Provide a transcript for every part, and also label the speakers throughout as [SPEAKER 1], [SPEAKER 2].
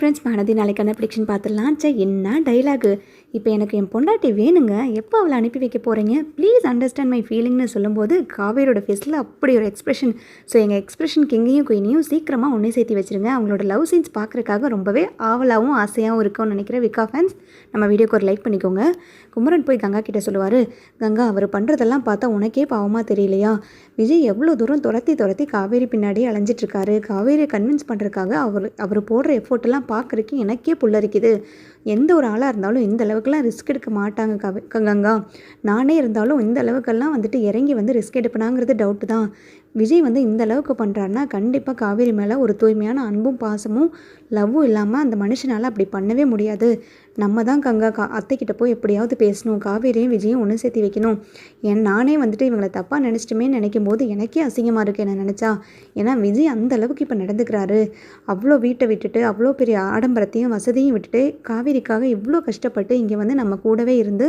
[SPEAKER 1] Friends மனதி நாளைக்கான prediction பார்த்துடலாம். சே என்ன டைலாகு இப்போ எனக்கு என் பொண்டாட்டி வேணுங்க. எப்போ அவளை அனுப்பி வைக்க போகிறீங்க ப்ளீஸ் அண்டர்ஸ்டாண்ட் மை ஃபீலிங்னு சொல்லும்போது காவேரியோட ஃபேஸில் அப்படி ஒரு எக்ஸ்பிரஷன் ஸோ எங்கள் எக்ஸ்பிரஷன் கிங்கையும் குயினையும் சீக்கிரமாக ஒன்றே சேர்த்து வச்சுருங்க. அவங்களோட லவ் சீன்ஸ் பார்க்குறக்காக ரொம்பவே ஆவலாகவும் ஆசையாகவும் இருக்கும்னு நினைக்கிற விக்கா ஃபேன்ஸ் நம்ம வீடியோக்கு ஒரு லைக் பண்ணிக்கோங்க. குமரன் போய் கங்கா கிட்டே சொல்லுவார் கங்கா அவர் பண்ணுறதெல்லாம் பார்த்தா உனக்கே பாவமாக தெரியலையா? விஜய் எவ்வளோ தூரம் துரத்தி துரத்தி காவேரி பின்னாடி அலைஞ்சிட்ருக்காரு காவேரியை கன்வின்ஸ் பண்ணுறதுக்காக அவர் அவர் போடுற எஃபோர்ட்டெல்லாம் பார்க்குறக்கு எனக்கே புல்லரிக்குது. எந்த ஒரு ஆளாக இருந்தாலும் இந்த அளவுக்குலாம் ரிஸ்க் எடுக்க மாட்டாங்க கவே கங்கா நானே இருந்தாலும் இந்த அளவுக்கெல்லாம் வந்துட்டு இறங்கி வந்து ரிஸ்க் எடுப்பனாங்கிறது டவுட்டு தான். விஜய் வந்து இந்த அளவுக்கு பண்ணுறாருனா கண்டிப்பாக காவேரி மேலே ஒரு தூய்மையான அன்பும் பாசமும் லவ்வும் இல்லாமல் அந்த மனுஷனால் அப்படி பண்ணவே முடியாது. நம்ம தான் கங்கா கா அத்தைக்கிட்ட போய் எப்படியாவது பேசணும் காவேரியும் விஜயும் ஒன்று சேர்த்து வைக்கணும். ஏன் நானே வந்துட்டு இவங்களை தப்பாக நினச்சிட்டுமே நினைக்கும் போது எனக்கே அசிங்கமாக இருக்குது என்ன நினச்சா. ஏன்னா விஜய் அந்த அளவுக்கு இப்போ நடந்துக்கிறாரு. அவ்வளோ வீட்டை விட்டுட்டு அவ்வளோ பெரிய ஆடம்பரத்தையும் வசதியும் விட்டுட்டு காவேரி காவேரிக்காக இவ்வளோ கஷ்டப்பட்டு இங்கே வந்து நம்ம கூடவே இருந்து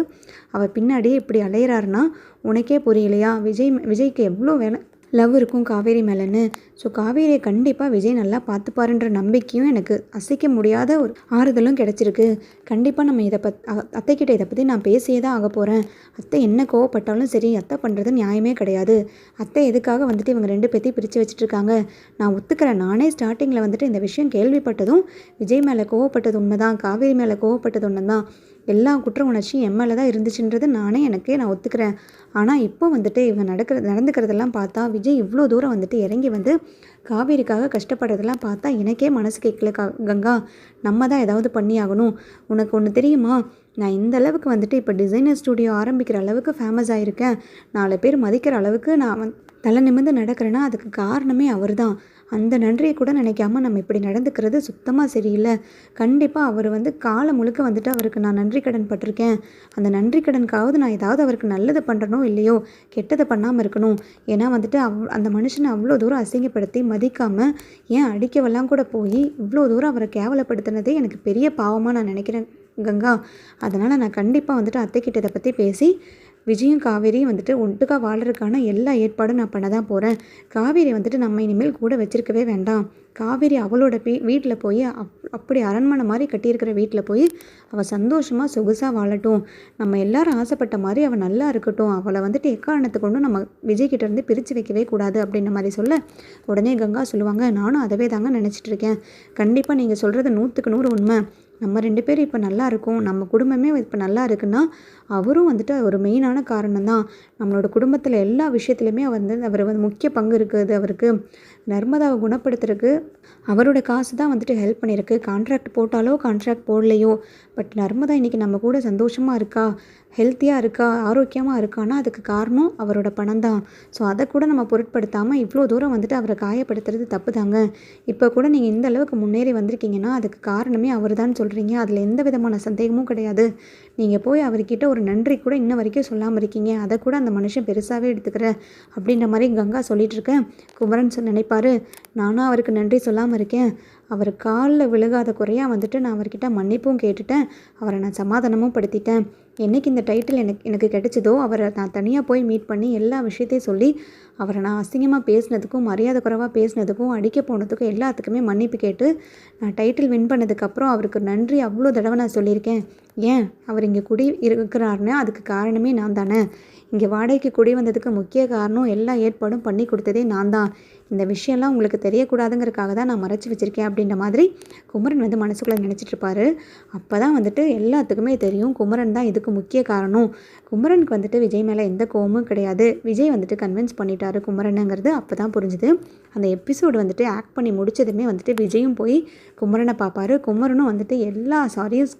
[SPEAKER 1] அவர் பின்னாடியே இப்படி அலையிறாருன்னா உனக்கே புரியலையா? விஜய் விஜய்க்கு எவ்வளோ வேலை லவ் இருக்கும் காவேரி மேலேன்னு. ஸோ காவேரியை கண்டிப்பாக விஜய் நல்லா பார்த்துப்பாருன்ற நம்பிக்கையும் எனக்கு. அசைக்க முடியாத ஒரு ஆறுதலும் கிடச்சிருக்கு. கண்டிப்பாக நம்ம இதை பத் அத்தைக்கிட்ட இதை பற்றி நான் பேசியே தான் ஆக போகிறேன் அத்தை என்ன கோவப்பட்டாலும் சரி அத்தை பண்ணுறது நியாயமே கிடையாது. அத்தை எதுக்காக வந்துட்டு இவங்க ரெண்டு பேர்த்தையும் பிரித்து வச்சுட்ருக்காங்க? நான் ஒத்துக்கிறேன். நானே ஸ்டார்டிங்கில் வந்துட்டு இந்த விஷயம் கேள்விப்பட்டதும் விஜய் மேலே கோவப்பட்டது உண்மைதான் காவேரி மேலே கோவப்பட்டது ஒன்று தான் எல்லா குற்ற உணர்ச்சியும் என் மேலே தான் இருந்துச்சுன்றது நானே எனக்கே நான் ஒத்துக்கிறேன். ஆனால் இப்போ வந்துட்டு இவன் நடக்கிற நடந்துக்கிறதெல்லாம் பார்த்தா விஜய் இவ்வளோ தூரம் வந்துட்டு இறங்கி வந்து காவேரிக்காக கஷ்டப்படுறதெல்லாம் பார்த்தா எனக்கே மனசு கேட்கல. கா கங்கா நம்ம தான் ஏதாவது பண்ணி ஆகணும் உனக்கு ஒன்று தெரியுமா? நான் இந்த அளவுக்கு வந்துட்டு இப்போ டிசைனர் ஸ்டுடியோ ஆரம்பிக்கிற அளவுக்கு ஃபேமஸ் ஆகிருக்கேன் நாலு பேர் மதிக்கிற அளவுக்கு நான் வந் தலை நிமிர்ந்து நடக்கிறேன்னா அதுக்கு காரணமே அவர் தான் அந்த நன்றியை கூட நினைக்காம நம்ம இப்படி நடந்துக்கிறது சுத்தமாக சரியில்லை. கண்டிப்பாக அவர் வந்து காலம் முழுக்க வந்துட்டு அவருக்கு நான் நன்றி கடன் பட்டிருக்கேன். அந்த நன்றி கடனுக்காவது நான் ஏதாவது அவருக்கு நல்லது பண்ணுறனோ இல்லையோ கெட்டதை பண்ணாமல் இருக்கணும். ஏன்னா வந்துட்டு அவ் அந்த மனுஷனை அவ்வளோ தூரம் அசிங்கப்படுத்தி மதிக்காமல் ஏன் அடிக்கவெல்லாம் கூட போய் இவ்வளோ தூரம் அவரை கேவலப்படுத்தினதே எனக்கு பெரிய பாவமாக நான் நினைக்கிறேன் கங்கா. அதனால் நான் கண்டிப்பாக வந்துட்டு அத்தைக்கிட்ட இதை பற்றி பேசி விஜயும் காவேரியும் வந்துட்டு ஒட்டுக்காக வாழ்கிறதுக்கான எல்லா ஏற்பாடும் நான் பண்ண தான் போகிறேன் காவேரி வந்துட்டு நம்ம இனிமேல் கூட வச்சிருக்கவே வேண்டாம். காவேரி அவளோட வீ வீட்டில் போய் அப் அப்படி அரண்மனை மாதிரி கட்டியிருக்கிற வீட்டில் போய் அவள் சந்தோஷமாக சொகுசாக வாழட்டும். நம்ம எல்லாரும் ஆசைப்பட்ட மாதிரி அவள் நல்லா இருக்கட்டும். அவளை வந்துட்டு எக்காரணத்தை கொண்டும் நம்ம விஜய்கிட்ட இருந்து பிரித்து வைக்கவே கூடாது அப்படின்ற மாதிரி சொல்ல உடனே கங்கா சொல்லுவாங்க நானும் அதவே தாங்க நினச்சிட்டு இருக்கேன். கண்டிப்பாக நீங்கள் சொல்கிறது நூற்றுக்கு நூறு உண்மை. நம்ம ரெண்டு பேரும் இப்போ நல்லா இருக்கோம். நம்ம குடும்பமே இப்போ நல்லா இருக்குன்னா அவரும் வந்துட்டு ஒரு மெயினான காரணம் தான் நம்மளோட குடும்பத்தில் எல்லா விஷயத்துலையுமே அவர் வந்து அவர் வந்து முக்கிய பங்கு இருக்குது. அவருக்கு நர்மதாவை குணப்படுத்துறதுக்கு அவரோட காசு தான் வந்துட்டு ஹெல்ப் பண்ணியிருக்கு. கான்ட்ராக்ட் போட்டாலோ கான்ட்ராக்ட் போடலையோ பட் நர்மதா இன்றைக்கி நம்ம கூட சந்தோஷமாக இருக்கா? ஹெல்த்தியாக இருக்கா? ஆரோக்கியமாக இருக்கான்னா அதுக்கு காரணம் அவரோட பணம் தான் ஸோ அதை கூட நம்ம பொருட்படுத்தாமல் இவ்வளோ தூரம் வந்துட்டு அவரை காயப்படுத்துறது தப்பு தாங்க இப்போ கூட நீங்கள் இந்த அளவுக்கு முன்னேறி வந்திருக்கீங்கன்னா அதுக்கு காரணமே அவர் தான் சொல்கிறீங்க அதில் எந்த விதமான சந்தேகமும் கிடையாது. நீங்கள் போய் அவர்கிட்ட ஒரு நன்றி கூட இன்ன வரைக்கும் சொல்லாமல் இருக்கீங்க. அதை கூட அந்த மனுஷன் பெருசாகவே எடுத்துக்கிற அப்படின்ற மாதிரி கங்கா சொல்லிகிட்ருக்கேன் இருக்கேன். குமரன் நினைப்பார். நானும் அவருக்கு நன்றி சொல்லாமல் இருக்கேன். அவர் காலில் விழுகாத குறையாக வந்துட்டு நான் அவர்கிட்ட மன்னிப்பும் கேட்டுட்டேன். அவரை நான் சமாதானமும் படுத்திட்டேன். என்னைக்கு இந்த டைட்டில் எனக்கு எனக்கு கிடைச்சதோ அவரை நான் தனியாக போய் மீட் பண்ணி எல்லா விஷயத்தையும் சொல்லி அவரை நான் அசிங்கமாக பேசினதுக்கும் மரியாதை குறைவாக பேசினதுக்கும் அடிக்க போனதுக்கும் எல்லாத்துக்குமே மன்னிப்பு கேட்டு நான் டைட்டில் வின் பண்ணதுக்கப்புறம் அவருக்கு நன்றி அவ்வளோ தடவை நான் சொல்லியிருக்கேன். ஏன்? அவர் இங்கே குடி இருக்கிறாருன்னா அதுக்கு காரணமே நான் தானே. இங்கே வாடகைக்கு குடி வந்ததுக்கு முக்கிய காரணம் எல்லா ஏற்பாடும் பண்ணி கொடுத்ததே நான் தான். இந்த விஷயம்லாம் உங்களுக்கு தெரியக்கூடாதுங்கிறதுக்காக தான் நான் மறைச்சி வச்சுருக்கேன் அப்படின்ற மாதிரி குமரன் வந்து மனசுக்குள்ளே நினச்சிட்ருப்பாரு அப்போ தான் வந்துட்டு எல்லாத்துக்குமே தெரியும் குமரன் தான் இதுக்கு முக்கிய காரணம். குமரனுக்கு வந்துட்டு விஜய் மேலே எந்த கோமும் கிடையாது. விஜய் வந்துட்டு கன்வின்ஸ் பண்ணிட்டார். குமரனுங்கிறது அப்போ தான் புரிஞ்சுது. அந்த எபிசோடு வந்துட்டு ஆக்ட் பண்ணி முடிச்சதுமே வந்துட்டு விஜயும் போய் குமரனை பார்ப்பாரு குமரனும் வந்துட்டு எல்லா சாரியும்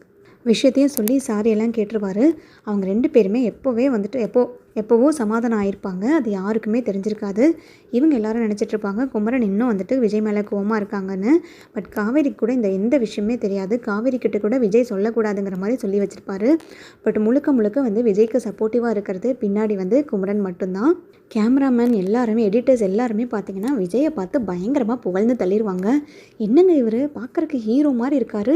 [SPEAKER 1] விஷயத்தையும் சொல்லி சாரி எல்லாம் கேட்டுருவாரு. அவங்க ரெண்டு பேருமே எப்போவே வந்துட்டு எப்போ எப்போவோ சமாதானம் ஆயிருப்பாங்க. அது யாருக்குமே தெரிஞ்சிருக்காது. இவங்க எல்லாரும் நினச்சிட்டு இருப்பாங்க குமரன் இன்னும் வந்துட்டு விஜய் மேலே கோவமாக இருக்காங்கன்னு. பட் காவேரிக்கு கூட இந்த எந்த விஷயமே தெரியாது. காவேரி கிட்ட கூட விஜய் சொல்லக்கூடாதுங்கிற மாதிரி சொல்லி வச்சிருப்பாரு. பட் முழுக்க முழுக்க வந்து விஜய்க்கு சப்போர்ட்டிவாக இருக்கிறது பின்னாடி வந்து குமரன் மட்டும்தான். கேமராமேன் எல்லாருமே எடிட்டர்ஸ் எல்லாருமே பார்த்தீங்கன்னா விஜயை பார்த்து பயங்கரமாக புகழ்ந்து தள்ளிடுவாங்க என்னங்க இவர்? பார்க்குறக்கு ஹீரோ மாதிரி இருக்காரு.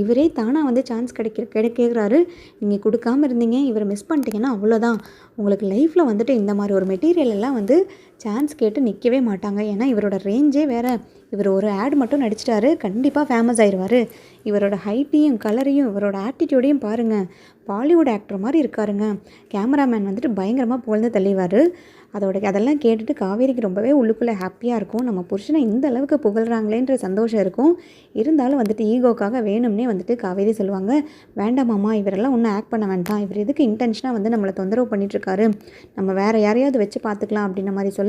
[SPEAKER 1] இவரே தானாக வந்து சான்ஸ் கிடைக்க கிடைக்கிறாரு நீங்கள் கொடுக்காம இருந்தீங்க இவரை மிஸ் பண்ணிட்டீங்கன்னா அவ்வளோதான் உங்களுக்கு லைஃப்பில் வந்துட்டு இந்த மாதிரி ஒரு மெட்டீரியல் எல்லாம் வந்து சான்ஸ் கேட்டு நிற்கவே மாட்டாங்க. ஏன்னா இவரோட ரேஞ்சே வேறு. இவர் ஒரு ஆட் மட்டும் நடிச்சிட்டாரு. கண்டிப்பாக ஃபேமஸ் ஆயிடுவார் இவரோட ஹைட்டையும் கலரையும் இவரோட ஆட்டிடியூடையும் பாருங்கள் பாலிவுட் ஆக்டர் மாதிரி இருக்காருங்க. கேமராமேன் வந்துட்டு பயங்கரமாக புகழ்ந்து தள்ளிவார். அதோட அதெல்லாம் கேட்டுட்டு காவேரிக்கு ரொம்பவே உள்ளுக்குள்ளே ஹாப்பியாக இருக்கும். நம்ம புருஷனை இந்த அளவுக்கு புகழ்கிறாங்களேன்ற சந்தோஷம் இருக்கும். இருந்தாலும் வந்துட்டு ஈகோக்காக வேணும்னே வந்துட்டு காவேரி சொல்லுவாங்க. வேண்டாமாம்மா இவரெல்லாம் ஒன்றும் ஆக்ட் பண்ண வேண்டாம். இவர் எதுக்கு இன்டென்ஷனாக வந்து நம்மளை தொந்தரவு பண்ணிகிட்ருக்காரு நம்ம வேறு யாரையாவது வச்சு பார்த்துக்கலாம் அப்படின்ன மாதிரி சொல்ல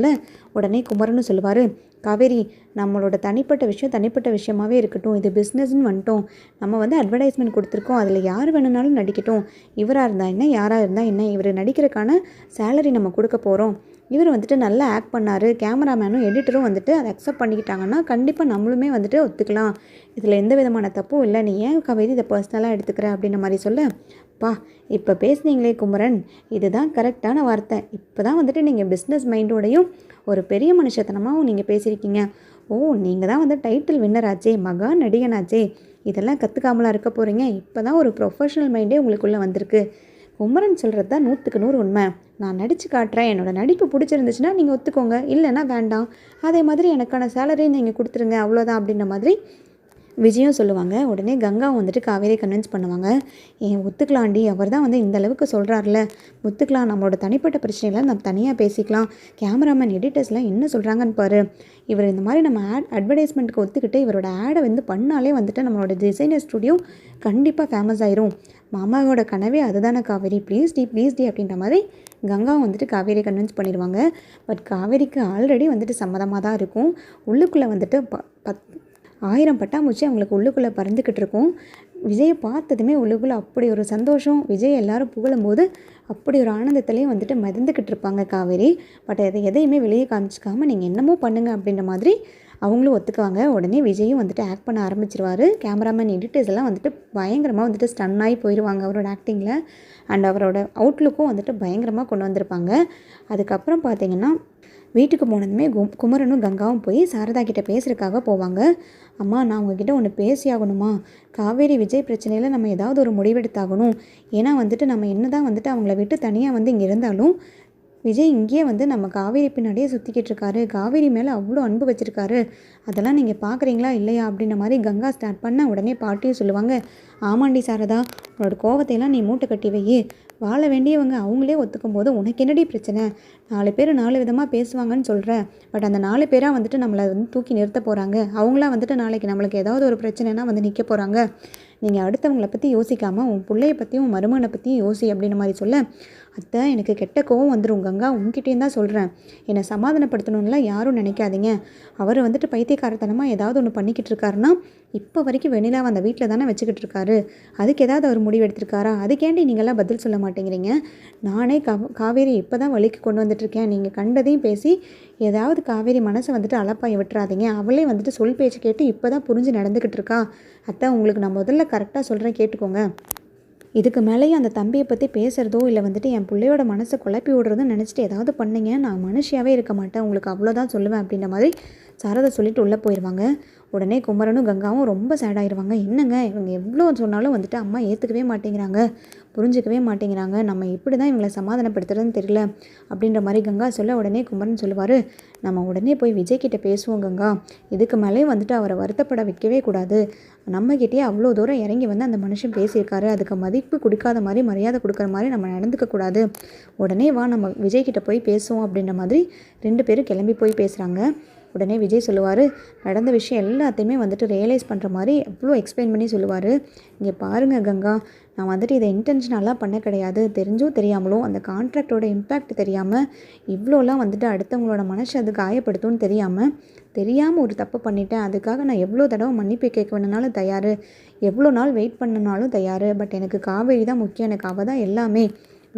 [SPEAKER 1] உடனே குமரன்னு சொல்லுவார் காவேரி நம்மளோட தனிப்பட்ட விஷயம் தனிப்பட்ட விஷயமாவே இருக்கட்டும். இது பிஸ்னஸ்னு வந்துட்டோம். நம்ம வந்து அட்வர்டைஸ்மெண்ட் கொடுத்துருக்கோம். அதில் யார் வேணுனாலும் நடிக்கட்டும். இவராக இருந்தால் என்ன யாராக இருந்தால் என்ன. இவர் நடிக்கிறதுக்கான சேலரி நம்ம கொடுக்க போகிறோம் இவர் வந்துட்டு நல்லா ஆக்ட் பண்ணார். கேமராமேனும் எடிட்டரும் வந்துட்டு அதை அக்செப்ட் பண்ணிக்கிட்டாங்கன்னா கண்டிப்பாக நம்மளுமே வந்துட்டு ஒத்துக்கலாம். இதில் எந்த விதமான தப்பும் இல்லை. நீ ஏன் கவிதை இதை பர்சனலாக எடுத்துக்கிற அப்படின்ற மாதிரி சொல்ல. பா இப்போ பேசுனீங்களே குமரன். இதுதான் கரெக்டான வார்த்தை. இப்போ தான் வந்துட்டு நீங்கள் பிஸ்னஸ் மைண்டோடையும் ஒரு பெரிய மனுஷத்தனமாகவும் நீங்கள் பேசியிருக்கீங்க. ஓ நீங்கள் தான் வந்து டைட்டில் வின்னர் ஆச்சே மகா நடிகனாச்சே. இதெல்லாம் கற்றுக்காமலாம் இருக்க போகிறீங்க இப்போ தான் ஒரு ப்ரொஃபஷனல் மைண்டே உங்களுக்குள்ளே வந்திருக்கு. குமரன் சொல்கிறது தான் நூற்றுக்கு நூறு உண்மை. நான் நடித்து காட்டுறேன். என்னோடய நடிப்பு பிடிச்சிருந்துச்சுன்னா நீங்கள் ஒத்துக்கோங்க. இல்லைன்னா வேண்டாம். அதே மாதிரி எனக்கான சேலரி நீங்கள் கொடுத்துருங்க. அவ்வளோதான் அப்படின்ற மாதிரி விஜயும் சொல்லுவாங்க. உடனே கங்காவும் வந்துட்டு காவேரி கன்வின்ஸ் பண்ணுவாங்க. ஏன் ஒத்துக்கலாண்டி அவர் தான் வந்து இந்த அளவுக்கு சொல்கிறாருல ஒத்துக்கலாம் நம்மளோட தனிப்பட்ட பிரச்சனைகளை நம்ம தனியாக பேசிக்கலாம். கேமராமேன் எடிட்டர்ஸ்லாம் என்ன சொல்கிறாங்கன்னு பாரு. இவர் இந்த மாதிரி நம்ம ஆட் அட்வர்டைஸ்மெண்ட்டுக்கு ஒத்துக்கிட்டு இவரோட ஆடை வந்து பண்ணாலே வந்துட்டு நம்மளோட டிசைனர் ஸ்டுடியோ கண்டிப்பாக ஃபேமஸ் ஆயிரும். மாமாவோட கனவே அதுதானே காவேரி. ப்ளீஸ் டி ப்ளீஸ் டி அப்படின்ற மாதிரி கங்காவும் வந்துட்டு காவேரி கன்வின்ஸ் பண்ணிடுவாங்க. பட் காவேரிக்கு ஆல்ரெடி வந்துட்டு சம்மதமாக தான் இருக்கும். உள்ளுக்குள்ளே வந்துட்டு ப பத் ஆயிரம் பட்டாமூச்சி அவங்களுக்கு உள்ளுக்குள்ளே பறந்துக்கிட்டு இருக்கும். விஜயை பார்த்ததுமே உள்ளுக்குள்ளே அப்படி ஒரு சந்தோஷம். விஜய் எல்லாரும் புகழும்போது அப்படி ஒரு ஆனந்தத்துலேயும் வந்துட்டு மிதந்துக்கிட்டு இருப்பாங்க காவேரி. பட் அதை எதையுமே வெளியே காமிச்சிக்காமல் நீங்கள் என்னமோ பண்ணுங்கள் அப்படின்ற மாதிரி அவங்களும் ஒத்துக்குவாங்க. உடனே விஜயும் வந்துட்டு ஆக்ட் பண்ண ஆரம்பிச்சிருவார். கேமராமேன் எடிட்டர்ஸ் எல்லாம் வந்துட்டு பயங்கரமாக வந்துட்டு ஸ்டன் ஆகி போயிடுவாங்க அவரோட ஆக்டிங்கில் அண்ட் அவரோட அவுட்லுக்கும் வந்துட்டு பயங்கரமாக கொண்டு வந்திருப்பாங்க. அதுக்கப்புறம் பார்த்தீங்கன்னா வீட்டுக்கு போனதுமே கு குமரனும் கங்காவும் போய் சாரதா கிட்டே பேசுறதுக்காக போவாங்க. அம்மா நான் உங்ககிட்ட ஒன்று பேசி ஆகணுமா? காவேரி விஜய் பிரச்சனையில் நம்ம ஏதாவது ஒரு முடிவெடுத்தாகணும். ஏன்னா வந்துட்டு நம்ம என்ன தான் வந்துட்டு அவங்கள விட்டு தனியாக வந்து இங்கே இருந்தாலும் விஜய் இங்கேயே வந்து நம்ம காவேரி பின்னாடியே சுற்றிக்கிட்டு இருக்காரு. காவேரி மேலே அவ்வளோ அன்பு வச்சுருக்காரு. அதெல்லாம் நீங்கள் பார்க்குறீங்களா இல்லையா அப்படின்ற மாதிரி கங்கா ஸ்டார்ட் பண்ண உடனே பாட்டியும் சொல்லுவாங்க ஆமாண்டி சாரதா உன்னோட கோவத்தையெல்லாம் நீ மூட்டை கட்டி வை வாழ வேண்டியவங்க அவங்களே ஒத்துக்கும் போது உனக்கு என்னடி பிரச்சனை? நாலு பேர் நாலு விதமாக பேசுவாங்கன்னு சொல்கிறேன் பட் அந்த நாலு பேராக வந்துட்டு நம்மளை வந்து தூக்கி நிறுத்த போகிறாங்க அவங்களாம் வந்துட்டு நாளைக்கு நம்மளுக்கு ஏதாவது ஒரு பிரச்சனைனா வந்து நிற்க போகிறாங்க நீங்கள் அடுத்தவங்களை பற்றி யோசிக்காமல் உன் பிள்ளைய பற்றியும் உன் மருமகனை பற்றியும் யோசி அப்படின்ற மாதிரி சொல்ல. அத்தை எனக்கு கெட்ட கோவம் வந்துடும் கங்கா. உங்ககிட்டேயும் தான் சொல்கிறேன் என்னை சமாதானப்படுத்தணும்லாம் யாரும் நினைக்காதீங்க. அவர் வந்துட்டு பைத்தியக்காரத்தனமாக ஏதாவது ஒன்று பண்ணிக்கிட்டு இருக்காருன்னா இப்போ வரைக்கும் வெண்ணிலா அந்த வீட்டில் தானே வச்சுக்கிட்டு இருக்காரு? அதுக்கு ஏதாவது அவர் முடிவு எடுத்திருக்காரா? அதுக்கேண்டி நீங்களாம் பதில் சொல்ல மாட்டேங்கிறீங்க? நானே கா காவேரி இப்போ தான் வழிக்கு கொண்டு வந்துட்டுருக்கேன். நீங்கள் கண்டதையும் பேசி ஏதாவது காவேரி மனசை வந்துட்டு அலப்பாய விட்டுறாதீங்க. அவளே வந்துட்டு சொல் பேச்சு கேட்டு இப்போ தான் புரிஞ்சு நடந்துக்கிட்டு இருக்கா. அத்தை உங்களுக்கு நான் முதல்ல கரெக்டாக சொல்கிறேன் கேட்டுக்கோங்க. இதுக்கு மேலேயும் அந்த தம்பியை பற்றி பேசுகிறதோ இல்லை வந்துட்டு என் பிள்ளையோட மனசை குழப்பி விடுறதுன்னு நினச்சிட்டு ஏதாவது பண்ணீங்க? நான் மனுஷியாகவே இருக்க மாட்டேன். உங்களுக்கு அவ்வளோதான் சொல்லுவேன் அப்படின்ற மாதிரி சாரதை சொல்லிட்டு உள்ளே போயிடுவாங்க உடனே குமரனும் கங்காவும் ரொம்ப சேடாயிருவாங்க என்னங்க? இவங்க எவ்வளோ சொன்னாலும் வந்துட்டு அம்மா ஏற்றுக்கவே மாட்டேங்கிறாங்க. புரிஞ்சுக்கவே மாட்டேங்கிறாங்க. நம்ம எப்படி தான் இவங்களை சமாதானப்படுத்துறதுன்னு தெரியல. அப்படின்ற மாதிரி கங்கா சொல்ல உடனே குமரன் சொல்லுவார். நம்ம உடனே போய் விஜய்கிட்ட பேசுவோம் கங்கா. இதுக்கு மேலே வந்துட்டு அவரை வருத்தப்பட வைக்கவே கூடாது. நம்மக்கிட்டே அவ்வளோ தூரம் இறங்கி வந்து அந்த மனுஷன் பேசியிருக்காரு. அதுக்கு மதிப்பு கொடுக்காத மாதிரி மரியாதை கொடுக்குற மாதிரி நம்ம நடந்துக்க கூடாது. உடனே வா நம்ம விஜய்கிட்ட போய் பேசுவோம் அப்படின்ற மாதிரி ரெண்டு பேரும் கிளம்பி போய் பேசுகிறாங்க உடனே விஜய் சொல்லுவார் நடந்த விஷயம் எல்லாத்தையுமே வந்துட்டு ரியலைஸ் பண்ணுற மாதிரி எவ்வளோ எக்ஸ்பிளைன் பண்ணி சொல்லுவார். இங்கே பாருங்கள் கங்கா நான் வந்துட்டு இதை இன்டென்ஷனலாக பண்ண கிடையாது. தெரிஞ்சும் தெரியாமலும் அந்த கான்ட்ராக்டோட இம்பேக்ட் தெரியாமல் இவ்வளோலாம் வந்துட்டு அடுத்தவங்களோட மனசை அது காயப்படுத்தும்னு தெரியாமல் தெரியாமல் ஒரு தப்பு பண்ணிட்டேன். அதுக்காக நான் எவ்வளோ தடவை மன்னிப்பு கேட்க வேணுனாலும் தயார். எவ்வளோ நாள் வெயிட் பண்ணனாலும் தயார். பட் எனக்கு காவேரி தான் முக்கியம். எனக்கு அவள் தான் எல்லாமே.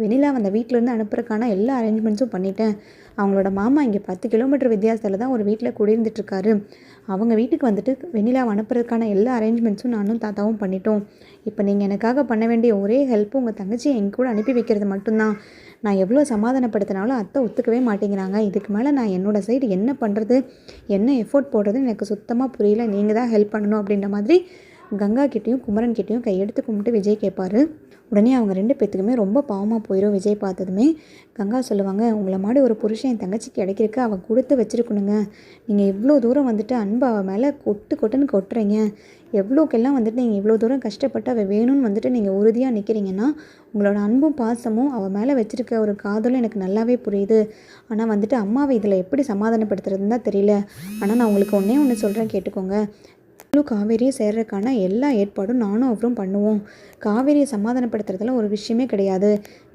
[SPEAKER 1] வெனிலா அந்த வீட்டிலேருந்து அனுப்புறக்கான எல்லா அரேஞ்ச்மெண்ட்ஸும் பண்ணிட்டேன். அவங்களோட மாமா இங்கே பத்து கிலோமீட்டர் வித்தியாசத்தில் தான் ஒரு வீட்டில் குடியிருந்துட்டுருக்காரு. அவங்க வீட்டுக்கு வந்துட்டு வெண்ணிலாவை அனுப்புறதுக்கான எல்லா அரேஞ்ச்மெண்ட்ஸும் நானும் தாத்தாவும் பண்ணிட்டோம். இப்போ நீங்கள் எனக்காக பண்ண வேண்டிய ஒரே ஹெல்ப்பும் உங்கள் தங்கச்சியை என் கூட அனுப்பி வைக்கிறது மட்டும்தான். நான் எவ்வளோ சமாதானப்படுத்தினாலும் அத்தை ஒத்துக்கவே மாட்டேங்கிறாங்க. இதுக்கு மேலே நான் என்னோடய சைடு என்ன பண்ணுறது என்ன எஃபோர்ட் போடுறதுன்னு எனக்கு சுத்தமாக புரியல. நீங்கள் தான் ஹெல்ப் பண்ணணும் அப்படின்ற மாதிரி கங்கா கிட்டேயும் குமரன் கிட்டேயும் கையெடுத்து கும்பிட்டு விஜய் கேட்பாரு. உடனே அவங்க ரெண்டு பேத்துக்குமே ரொம்ப பாவமாக போயிடும் விஜய் பார்த்ததுமே. கங்கா சொல்லுவாங்க உங்களை மாதிரி ஒரு புருஷன் என் தங்கச்சிக்கு கிடைக்கிறக்கு அவன் கொடுத்து வச்சிருக்கணுங்க. நீங்கள் இவ்வளோ தூரம் வந்துட்டு அன்பு அவள் மேலே கொட்டு கொட்டுன்னு கொட்டுறீங்க. எவ்வளோக்கெல்லாம் வந்துட்டு நீங்கள் இவ்வளோ தூரம் கஷ்டப்பட்டு அவள் வேணும்னு வந்துட்டு நீங்கள் உறுதியாக நிற்கிறீங்கன்னா உங்களோட அன்பும் பாசமும் அவள் மேலே வச்சுருக்க ஒரு காதலும் எனக்கு நல்லாவே புரியுது. ஆனால் வந்துட்டு அம்மாவை இதில் எப்படி சமாதானப்படுத்துறதுன்னு தான் தெரியல. ஆனால் நான் உங்களுக்கு ஒன்றே ஒன்று சொல்கிறேன் கேட்டுக்கோங்க. இவ்வளோ காவேரியை சேர்றதுக்கான எல்லா ஏற்பாடும் நானும் அவரும் பண்ணுவோம். காவேரியை சமாதானப்படுத்துறதுல ஒரு விஷயமே கிடையாது.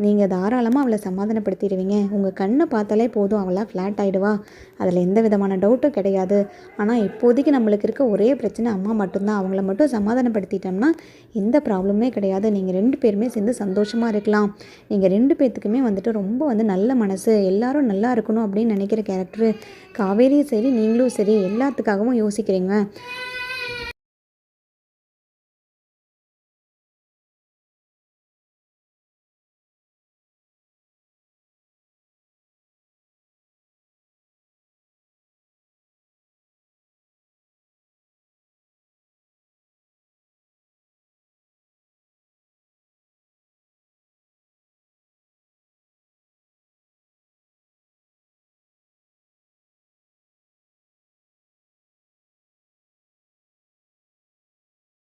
[SPEAKER 1] நீங்கள் தாராளமாக அவளை சமாதானப்படுத்திடுவீங்க. உங்கள் கண்ணை பார்த்தாலே போதும் அவளாக ஃப்ளாட் ஆகிடுவா அதில் எந்த விதமான டவுட்டும் கிடையாது. ஆனால் இப்போதைக்கு நம்மளுக்கு இருக்க ஒரே பிரச்சனை அம்மா மட்டும்தான். அவங்கள மட்டும் சமாதானப்படுத்திட்டோம்னா எந்த ப்ராப்ளமே கிடையாது. நீங்கள் ரெண்டு பேருமே சேர்ந்து சந்தோஷமாக இருக்கலாம். நீங்கள் ரெண்டு பேர்த்துக்குமே வந்துட்டு ரொம்ப வந்து நல்ல மனசு. எல்லாரும் நல்லா இருக்கணும் அப்படின்னு நினைக்கிற கேரக்டரு காவேரியும் சரி நீங்களும் சரி எல்லாத்துக்காகவும் யோசிக்கிறீங்க.